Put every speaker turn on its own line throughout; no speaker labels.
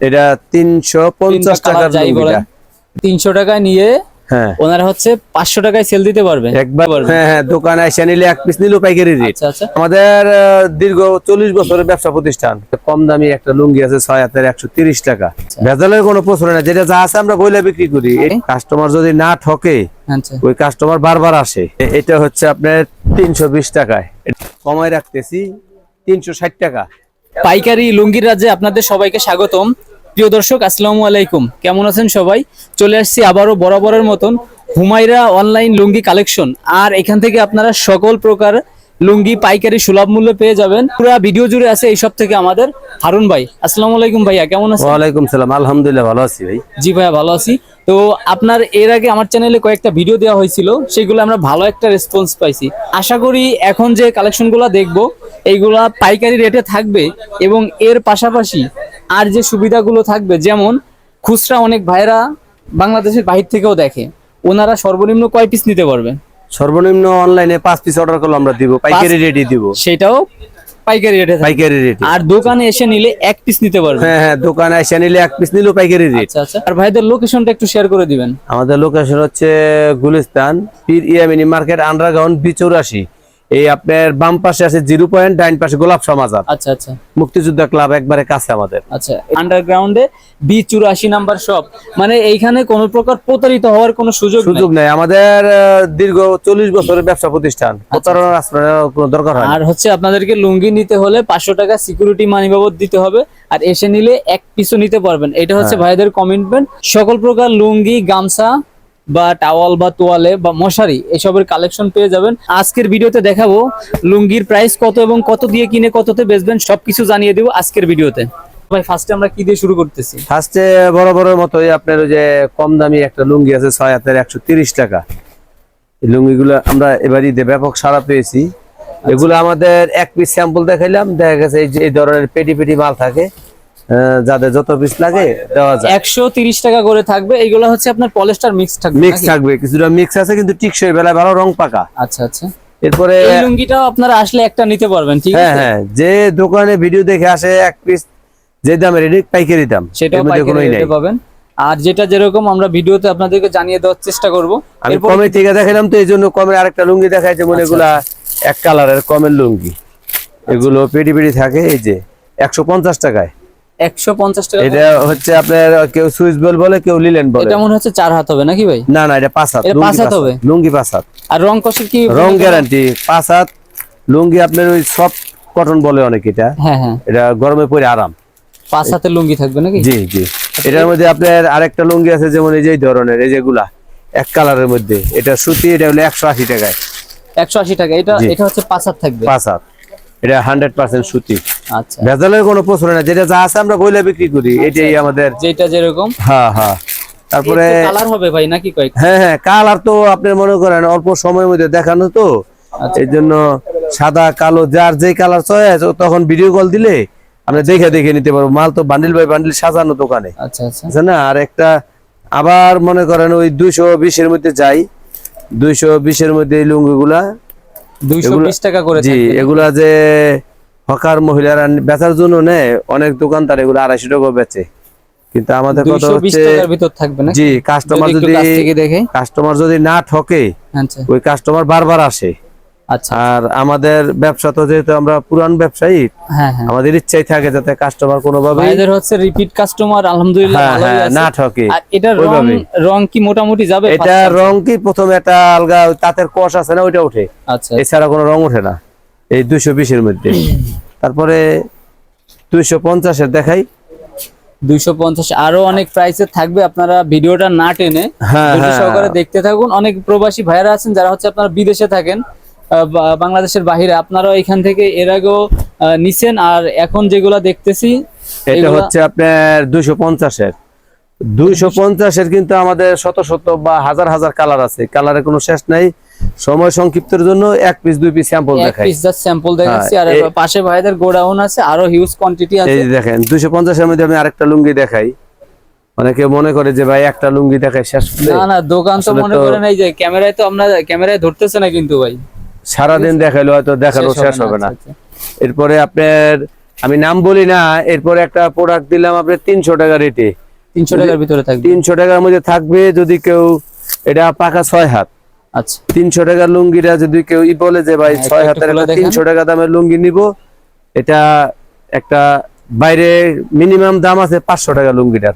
এটা তিনশো পঞ্চাশ টাকার লুঙ্গিটা
তিনশো টাকায় নিয়ে
হ্যাঁ।
ওনারা হচ্ছে পাঁচশো টাকায় সেল দিতে পারবে
একবার হ্যাঁ হ্যাঁ দোকানে এসে নিলে এক পিস নিলেও পাইকারি রেট
আচ্ছা আচ্ছা।
আমাদের দীর্ঘ চল্লিশ বছরের ব্যবসা প্রতিষ্ঠান। কম দামি একটা লুঙ্গি আছে ছয় হাতের একশো তিরিশ টাকা। ভেজালের কোনো প্রশ্ন না যেটা যা আছে আমরা বইলে বিক্রি করি। কাস্টমার যদি না ঠকে
আচ্ছা।
ওই কাস্টমার বারবার আসে। এটা হচ্ছে আপনার তিনশো বিশ টাকায়। কমায় রাখতেছি তিনশো ষাট টাকা।
পাইকারি লুঙ্গির রাজ্যে আপনাদের সবাইকে স্বাগতম। প্রিয় দর্শক আসসালামু আলাইকুম। কেমন আছেন সবাই? চলে আসছি আবারও বরাবরের মতন হুমাইরা অনলাইন লুঙ্গি কালেকশন। আর এখান থেকে আপনারা সকল প্রকার লুঙ্গি পাইকারি সুলভ মূল্যে পেয়ে যাবেন। পুরো ভিডিও জুড়ে আছে এইসব থেকে আমাদের হারুন ভাই। আসসালামু আলাইকুম ভাইয়া কেমন আছেন?
ওয়ালাইকুম সালাম আলহামদুলিল্লাহ ভালো আছি ভাই।
জি ভাইয়া ভালো আছি। তো আপনার এর আগে আমার চ্যানেলে কয়েকটা ভিডিও দেওয়া হয়েছিল সেগুলো আমরা ভালো একটা রেসপন্স পাইছি। আশা করি এখন যে কালেকশনগুলো দেখব এইগুলা পাইকারি রেটে থাকবে এবং এর পাশাপাশি আর যে সুবিধাগুলো থাকবে যেমন খুচরা অনেক ভাইরা বাংলাদেশের বাহির থেকেও দেখে ওনারা সর্বনিম্ন কয় পিস নিতে পারবে?
সর্বনিম্ন অনলাইনে পাঁচ পিস অর্ডার করলে আমরা দিব পাইকারি রেটই দিব।
সেটাও পাইকারি রেটে
পাইকারি রেট
আর দোকানে এসে নিলে এক পিস নিতে পারবে।
হ্যাঁ হ্যাঁ দোকানে এসে নিলে এক পিস নিলেও পাইকারি রেট
আচ্ছা আচ্ছা। আর ভাইদের লোকেশনটা একটু শেয়ার করে দিবেন।
আমাদের লোকেশন হচ্ছে গুলিস্তান পীর ইয়ামিনী মার্কেট আন্ডারগ্রাউন্ড বি চৌরাশি এই আপনার বাম পাশে আছে জিরো পয়েন্ট ডাইন পাশে গোলাপ সমাজার
আচ্ছা আচ্ছা।
মুক্তিযোদ্ধা ক্লাব একবারে কাছে আমাদের।
আচ্ছা আন্ডারগ্রাউন্ডে বি চুরাশি নাম্বার শপ মানে এইখানে কোন প্রকার প্রতারিত হওয়ার কোনো সুযোগ
সুযোগ নেই। আমাদের দীর্ঘ চল্লিশ বছরের ব্যবসা প্রতিষ্ঠান। প্রতারণার আশ্রয়ের কোনো দরকার হয়
আর হচ্ছে আপনাদেরকে লুঙ্গি নিতে হলে পাঁচশো টাকা সিকিউরিটি মানি বাবদ দিতে হবে। আর এসে নিলে এক পিসও নিতে পারবেন। এটা হচ্ছে
হ্যাঁ।
ভাইদের কমিটমেন্ট সকল প্রকার লুঙ্গি গামছা বা টাওয়াল বা তোয়ালে বা মশারি এসবের কালেকশন পেয়ে যাবেন। আজকের ভিডিওতে দেখাবো লুঙ্গির প্রাইস কত এবং কত দিয়ে কিনে কততে বেচবেন সবকিছু জানিয়ে দেবো আজকের ভিডিওতে। ভাই ফার্স্টে আমরা কি দিয়ে শুরু করতেছি?
ফার্স্টে বড় বড় মতোই আপনার ওই যে কম দামি একটা লুঙ্গি আছে ছয় হাতের একশো তিরিশ টাকা। এই লুঙ্গিগুলো আমরা এবার ঈদে ব্যাপক সাড়া পেয়েছি। এগুলো আমাদের এক পিস স্যাম্পল দেখাইলাম। দেখা গেছে এই যে এই ধরনের পেটি পেটি মাল থাকে। যাদের যত পিস লাগে দেওয়া যায়।
একশো তিরিশ টাকা করে থাকবে। এইগুলো হচ্ছে আপনার পলিস্টার মিক্স থাকবে
মিক্স থাকবে কিছুটা মিক্স আছে কিন্তু টিকসই বেলায় ভালো রং পাকা।
আচ্ছা আচ্ছা।
এরপরে
এই লুঙ্গিটাও আপনারা আসলে একটা নিতে পারবেন ঠিক
হ্যাঁ
আছে?
হ্যাঁ হ্যাঁ যে দোকানে ভিডিও দেখে আসে এক পিস যে দামে রেডি পাইকারি দাম। মধ্যে
পাইকারি রেটে পাবেন। আর যেটা যেরকম আমরা ভিডিওতে আপনাদেরকে জানিয়ে দেওয়ার চেষ্টা করব
আমি কমে থেকে দেখালাম তো এই জন্য কমের আরেকটা লুঙ্গি দেখাই যেমন
আচ্ছা,
এগুলা এক কালারের কমের লুঙ্গি। এগুলো পেটি পেটি থাকে এই যে একশো পঞ্চাশ টাকায়।
একশো পঞ্চাশ টাকা
এটা হচ্ছে আপনার কেউ সুইচ বেল বলে কেউ লিলেন বলে।
এটা মনে হচ্ছে চার হাত হবে নাকি ভাই?
না না এটা পাঁচ হাত
এটা পাঁচ হাত হবে?
লুঙ্গি পাঁচ হাত।
আর রং কষের কি
রং গ্যারান্টি পাঁচ হাত লুঙ্গি আপনার ওই সফট কটন বলে অনেক এটা।
হ্যাঁ হ্যাঁ।
এটা গরমে পরে আরাম।
পাঁচ হাতের লুঙ্গি থাকবে নাকি?
জি জি। এটার মধ্যে আপনার আরেকটা লুঙ্গি আছে যেমন এই যে ধরনের এই যেগুলা এক কালারের মধ্যে। এটা সুতি এটা হলো একশো আশি টাকায়।
একশো আশি টাকা। এটা এটা হচ্ছে পাঁচ হাত থাকবে।
পাঁচ হাত। এটা হান্ড্রেড পার্সেন্ট সুতি।
আচ্ছা।
ভেজালের কোনো প্রশ্ন না যেটা যা আছে আমরা বইলে বিক্রি করি এটাই আমাদের
যেটা যেরকম।
হ্যাঁ হ্যাঁ তারপরে
কালার হবে ভাই নাকি কয়েক?
হ্যাঁ হ্যাঁ কালার তো আপনি মনে করেন অল্প সময়ের মধ্যে দেখানো তো।
আচ্ছা।
এই জন্য সাদা কালো যার যেই কালার চয়েস তখন ভিডিও কল দিলে আমরা দেখে দেখে নিতে পারব। মাল তো বান্ডিল বাই বান্ডিল সাজানো দোকানে।
আচ্ছা আচ্ছা।
না? আর একটা আবার মনে করেন ওই দুইশো বিশের মধ্যে যাই। দুইশো বিশের মধ্যে এই লুঙ্গিগুলা
দুইশো
এগুলো-
বিশ টাকা করে
জি এগুলা যে হকার মহিলারা বেচার জন্য নেয় অনেক দোকানদার এগুলো আড়াইশো টাকা বেচে। কিন্তু আমাদের কথা হচ্ছে
টাকার ভিতর থাকবে না?
জি কাস্টমার
যদি
কাস্টমার যদি না ঠকে
আচ্ছা।
ওই কাস্টমার বারবার আসে। আর আমাদের ব্যবসা তো যেহেতু আমরা পুরান ব্যবসায়ী
হ্যাঁ হ্যাঁ।
আমাদের ইচ্ছাই থাকে যাতে কাস্টমার কোনোভাবে
ভাইদের হচ্ছে রিপিট কাস্টমার আলহামদুলিল্লাহ
হ্যাঁ। না ঠকে।
এটা রং কি মোটামুটি যাবে?
এটা রং কি প্রথমে একটা আলগা তাঁতের কষ আছে না ওইটা উঠে
আচ্ছা।
এছাড়া কোনো রং ওঠে না। এই দুইশো বিশের মধ্যে। তারপরে দুইশো পঞ্চাশের দেখাই।
দুইশো পঞ্চাশ আরও অনেক প্রাইসে থাকবে। আপনারা ভিডিওটা না টেনে। সহকারে দেখতে থাকুন। অনেক প্রবাসী ভাইরা আছেন যারা হচ্ছে আপনারা বিদেশে থাকেন। বাংলাদেশের বাহিরে। আপনারা এখান থেকে এর আগেও নিছেন আর এখন যেগুলা দেখতেছি
এটা হচ্ছে আপনার দুইশো পঞ্চাশের। দুইশো পঞ্চাশের কিন্তু আমাদের শত শত বা হাজার হাজার কালার আছে। কালারের কোনো শেষ নাই। সময় সংক্ষিপ্তের জন্য এক পিস দুই পিস স্যাম্পল
এক
দেখাই।
পিস জাস্ট স্যাম্পল দেখাচ্ছি। আর
হ্যাঁ,
পাশে ভাইদের গোডাউন আছে আরও হিউজ কোয়ান্টিটি আছে।
এই দেখেন দুইশো পঞ্চাশের মধ্যে আমি আরেকটা লুঙ্গি দেখাই। অনেকে মনে করে যে ভাই একটা লুঙ্গি দেখাই শেষ
না না দোকান তো মনে করেন এই যে ক্যামেরায় তো আমরা ক্যামেরায় ধরতেছে না কিন্তু ভাই।
সারাদিন দেখাইলে হয়তো দেখানো শেষ হবে না
আচ্ছা, আচ্ছা।
এরপরে আপনার আমি নাম বলি না এরপরে একটা প্রোডাক্ট দিলাম আপনার তিনশো টাকা রেটে
তিনশো টাকার ভিতরে থাকবে।
তিনশো টাকার মধ্যে থাকবে যদি কেউ এটা পাকা ছয় হাত।
আচ্ছা।
তিনশো টাকার লুঙ্গিটা যদি কেউ ই বলে যে ভাই
হ্যাঁ,
ছয় হাতের। তিনশো টাকা দামের লুঙ্গি নিব এটা একটা বাইরে মিনিমাম দাম আছে পাঁচশো টাকা লুঙ্গিটার।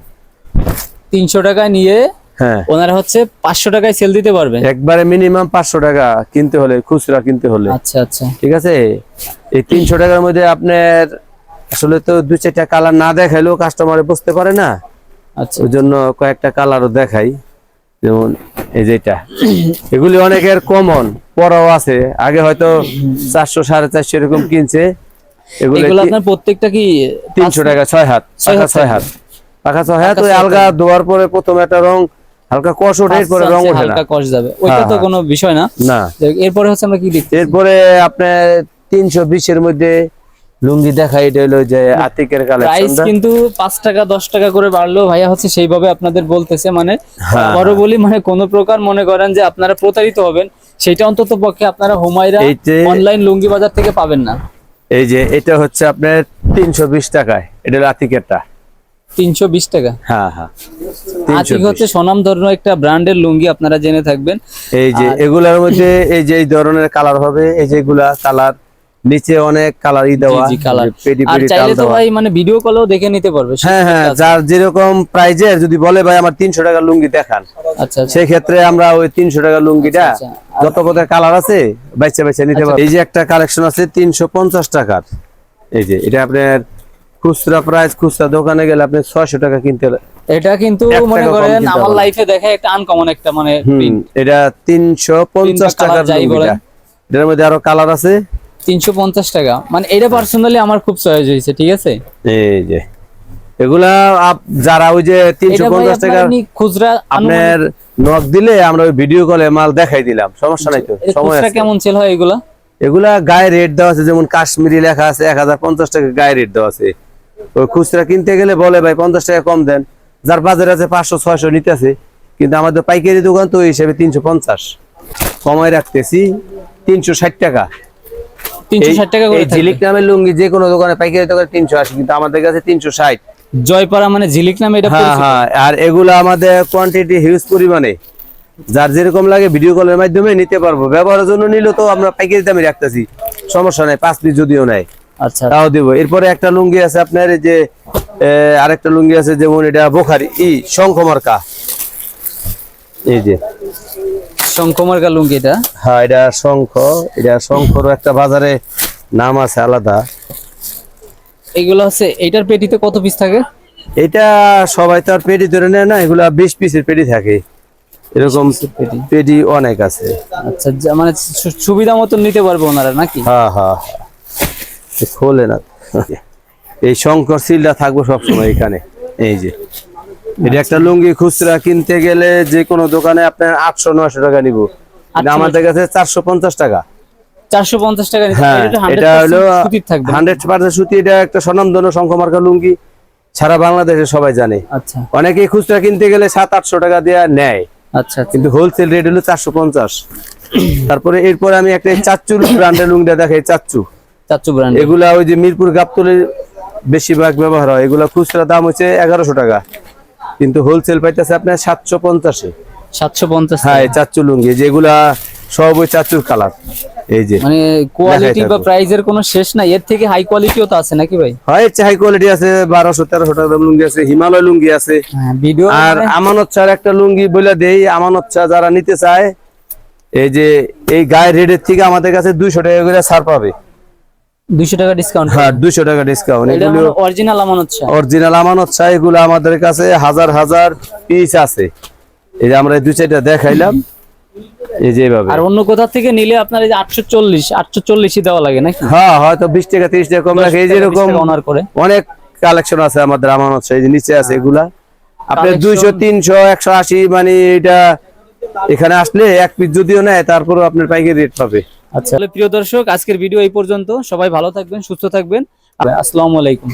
তিনশো টাকা নিয়ে ওনারা হচ্ছে পাঁচশো টাকায় সেল দিতে পারবেন
একবারে মিনিমাম পাঁচশো টাকা কিনতে হলে খুচরা কিনতে হলে।
আচ্ছা আচ্ছা।
ঠিক আছে? এই তিনশো টাকার মধ্যে আপনার আসলে তো দু চারটা কালার না দেখাইলেও কাস্টমারে বুঝতে পারে না।
আচ্ছা।
ওই জন্য কয়েকটা কালারও দেখাই। যেমন এই যেটা এগুলি অনেকের কমন পরাও আছে। আগে হয়তো চারশো সাড়ে চারশো এরকম কিনছে। এগুলো
আপনার প্রত্যেকটা কি
তিনশো টাকা ছয় হাত
ছয় হাত
ছয় হাত। পাকা ছয় হাত ওই আলগা ধোয়ার পরে প্রথম একটা রং হালকা কষ ওঠে এরপরে রং ওঠে না।
হালকা কষ যাবে। ওইটা
হ্যাঁ,
তো
হ্যাঁ।
কোনো বিষয় না।
না।
এরপরে হচ্ছে আমরা কি দেখছি
এরপরে আপনার তিনশো বিশের মধ্যে লুঙ্গি দেখা এটা হলো যে আতিকের
প্রাইস কিন্তু পাঁচ টাকা দশ টাকা করে বাড়লেও ভাইয়া হচ্ছে সেইভাবে আপনাদের বলতেছে মানে
হ্যাঁ।
বড় বলি মানে কোনো প্রকার মনে করেন যে আপনারা প্রতারিত হবেন সেটা অন্তত পক্ষে আপনারা হুমায়রা
এইতে
অনলাইন লুঙ্গি বাজার থেকে পাবেন না।
এই যে এটা হচ্ছে আপনার তিনশো বিশ টাকায় এটা হলো আতিকেরটা।
তিনশো বিশ টাকা।
হ্যাঁ হ্যাঁ।
আতিক হচ্ছে সনাম ধরনের একটা ব্র্যান্ডের লুঙ্গি আপনারা জেনে থাকবেন।
এই যে এগুলার মধ্যে এই যে এই ধরনের কালার হবে এই যে এগুলা কালার নিচে অনেক কালার। ই দেওয়া
আর চাইলে তো ভাই মানে ভিডিও কলেও দেখে নিতে পারবে
হ্যাঁ হ্যাঁ যার যেরকম প্রাইজের যদি বলে ভাই আমার তিনশো টাকা লুঙ্গি দেখান
আচ্ছা আচ্ছা।
সেই ক্ষেত্রে আমরা ওই তিনশো টাকা লুঙ্গিটা
আচ্ছা,
যত কত কালার আছে বাইচে বাইচে নিতে পারব। এই যে একটা কালেকশন আছে তিনশো পঞ্চাশ টাকার। এই যে এটা আপনার খুচরা প্রাইস খুচরা দোকানে গেলে আপনি ছয়শো টাকা কিনতে
এটা কিন্তু মনে করেন আমার লাইফে দেখা একটা আনকমন একটা মানে
এটা তিনশো পঞ্চাশ
তিনটা colour
টাকার লুঙ্গিটা এটার মধ্যে আরও কালার আছে?
তিনশো পঞ্চাশ টাকা। মানে এটা পার্সোনালি আমার খুব চয়েস হয়েছে ঠিক আছে?
এই যে এগুলা যারা ওই যে তিনশো
এটা
পঞ্চাশ
আপনার
টাকার
এমনি খুচরা
আপনার নক দিলে আমরা ওই ভিডিও কলে মাল দেখাই দিলাম। সমস্যা নাই তো আছে।
কেমন সেল হয় এগুলা?
এগুলা গায়ে রেট দেওয়া আছে যেমন কাশ্মীরি লেখা আছে এক হাজার পঞ্চাশ টাকা গায়ে রেট দেওয়া আছে। ওই খুচরা কিনতে গেলে বলে ভাই পঞ্চাশ টাকা কম দেন। যার বাজার আছে পাঁচশো ছয়শো নিতেছে কিন্তু আমাদের পাইকারি দোকান তো ওই হিসেবে তিনশো পঞ্চাশ। কমায় রাখতেছি তিনশো ষাট টাকা। ঝিলিক নামের লুঙ্গি যে কোনো দোকানে পাইকারি দোকানে তিনশো আশি কিন্তু আমাদের কাছে তিনশো ষাট।
জয়পাড়া মানে ঝিলিক নামে এটা
হ্যাঁ হ্যাঁ আর এগুলো আমাদের কোয়ান্টিটি হিউজ পরিমাণে। যার যেরকম লাগে ভিডিও কলের মাধ্যমে নিতে পারব। ব্যবহারের জন্য নিলে তো আমরা পাইকারি দামে রাখতেছি। সমস্যা নাই পাঁচ পিস যদিও নাই।
আচ্ছা।
তাও দিব। এরপরে একটা লুঙ্গি আছে আপনার এই যে আরেকটা লুঙ্গি আছে যেমন এটা বোখারি। ই শঙ্খ মার্কা এই যে।
শঙ্কমার্কা লুঙ্গি এটা?
হ্যাঁ এটা শঙ্খ এটা শঙ্খর একটা বাজারে নাম আছে আলাদা।
এগুলো হচ্ছে এইটার পেটিতে কত পিস থাকে?
এটা সবাই তো আর পেটি ধরে নেয় না এগুলা বিশ পিসের পেটি থাকে। এরকম
পেটি।
অনেক আছে।
আচ্ছা মানে সুবিধা মতন নিতে পারবে ওনারা নাকি?
হ্যাঁ হ্যাঁ। খোলে না এই শঙ্কর সিলটা থাকব সবসময় এখানে। এই যে। এটা একটা লুঙ্গি খুচরা কিনতে গেলে যে কোনো দোকানে আপনার আটশো নয়শো টাকা নিব। কিন্তু
800
আমাদের কাছে চারশো পঞ্চাশ টাকা।
চারশো পঞ্চাশ টাকা
হ্যাঁ
এটা
এটা হলো হান্ড্রেড পার্সেন্ট সুতি এটা একটা স্বনামধন্য শঙ্কমার্কা লুঙ্গি। সারা বাংলাদেশে সবাই জানে।
আচ্ছা।
খুচরা কিনতে গেলে সাত আটশো টাকা নেয়।
আচ্ছা আচ্ছা।
কিন্তু হোলসেল রেট হলো চারশো পঞ্চাশ। তারপরে এরপরে আমি একটা চাচ্চু ব্র্যান্ডের লুঙ্গিটা দেখাই চাচ্চু।
চাচ্চু ব্র্যান্ড
এগুলা ওই যে মিরপুর গাবতলির বেশিরভাগ ব্যবহার হয়। এগুলা খুচরা দাম হচ্ছে এগারোশো টাকা। কিন্তু হোলসেল পাইতেছে আপনার সাতশো পঞ্চাশে।
সাতশো পঞ্চাশ
হ্যাঁ চাচ্চু লুঙ্গি যেগুলা সব ওই কালার এই যে
মানে কোয়ালিটি বা প্রাইজের কোনো শেষ নাই এর থেকে হাই কোয়ালিটিও তো আছে নাকি ভাই?
হয় হাই কোয়ালিটি আছে বারোশো তেরোশো টাকা দাম লুঙ্গি আছে হিমালয় লুঙ্গি আছে।
হ্যাঁ ভিডিও
আর আমানত চার একটা লুঙ্গি বলে দেই আমানত চা যারা নিতে চায় এই যে এই গায়ের রেটের থেকে আমাদের কাছে দুইশো টাকা করে ছাড় পাবে।
দুইশো টাকা ডিসকাউন্ট
হ্যাঁ দুইশো টাকা ডিসকাউন্ট এগুলো
অরিজিনাল
অরিজিনাল আমানত চা এগুলো আমাদের কাছে হাজার হাজার পিস আছে। এই যে আমরা দুই চারটা দেখাইলাম এই যে এইভাবে।
আর অন্য কোথা থেকে নিলে আপনার এই যে দেওয়া লাগে নাকি?
হ্যাঁ হয়তো বিশ টাকা তিরিশ টাকা কম রাখে এই যেরকম
অনার করে।
অনেক কালেকশন আছে আমাদের আমানত চা এই যে নিচে আছে এগুলা। আপনার
Collection-
দুইশো তিনশো একশো আশি মানে এটা এখানে আসলে এক পিস যদিও নেয় তারপরেও আপনার পাইকারি রেট পাবে।
আচ্ছা। প্রিয় দর্শক আজকের ভিডিও এই পর্যন্ত। সবাই ভালো থাকবেন সুস্থ থাকবেন। আসসালামু আলাইকুম।